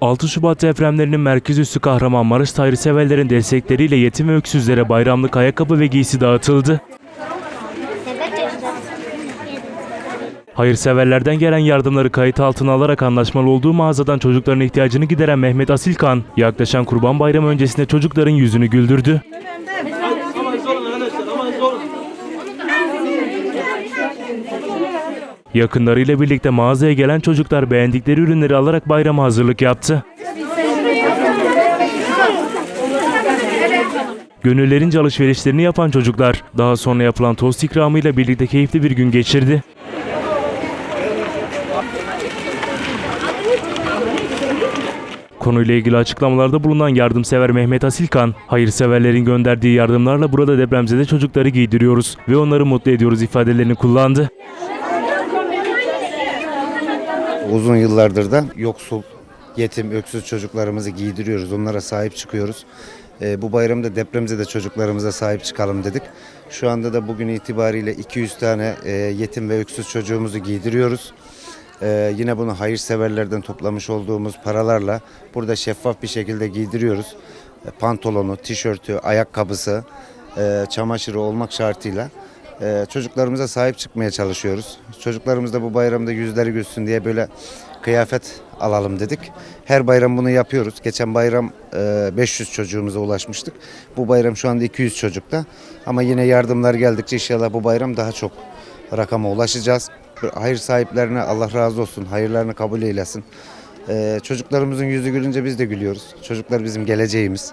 6 Şubat depremlerinin merkez üssü Kahramanmaraş hayırseverlerin destekleriyle yetim ve öksüzlere bayramlık ayakkabı ve giysi dağıtıldı. Hayırseverlerden gelen yardımları kayıt altına alarak anlaşmalı olduğu mağazadan çocukların ihtiyacını gideren Mehmet Asilkan, yaklaşan Kurban Bayramı öncesinde çocukların yüzünü güldürdü. Yakınlarıyla birlikte mağazaya gelen çocuklar beğendikleri ürünleri alarak bayrama hazırlık yaptı. Gönüllerince alışverişlerini yapan çocuklar daha sonra yapılan tost ikramıyla birlikte keyifli bir gün geçirdi. Konuyla ilgili açıklamalarda bulunan yardımsever Mehmet Asilkan, hayırseverlerin gönderdiği yardımlarla burada depremzede çocukları giydiriyoruz ve onları mutlu ediyoruz ifadelerini kullandı. Uzun yıllardır da yoksul, yetim, öksüz çocuklarımızı giydiriyoruz. Onlara sahip çıkıyoruz. Ee, bu bayramda depremize de çocuklarımıza sahip çıkalım dedik. Şu anda da bugün itibariyle 200 tane e, yetim ve öksüz çocuğumuzu giydiriyoruz. Ee, yine bunu hayırseverlerden toplamış olduğumuz paralarla burada şeffaf bir şekilde giydiriyoruz. E, Pantolonu, tişörtü, ayakkabısı, e, çamaşırı olmak şartıyla e, çocuklarımıza sahip çıkmaya çalışıyoruz. Çocuklarımız da bu bayramda yüzleri gülsün diye böyle kıyafet alalım dedik. Her bayram bunu yapıyoruz. Geçen bayram e, 500 çocuğumuza ulaşmıştık. Bu bayram şu anda 200 çocukta. Ama yine yardımlar geldikçe inşallah bu bayram daha çok rakama ulaşacağız. Hayır sahiplerine Allah razı olsun. Hayırlarını kabul eylesin. E, çocuklarımızın yüzü gülünce biz de gülüyoruz. Çocuklar bizim geleceğimiz.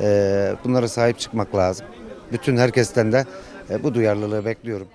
E, bunlara sahip çıkmak lazım. Bütün herkesten de e, bu duyarlılığı bekliyorum.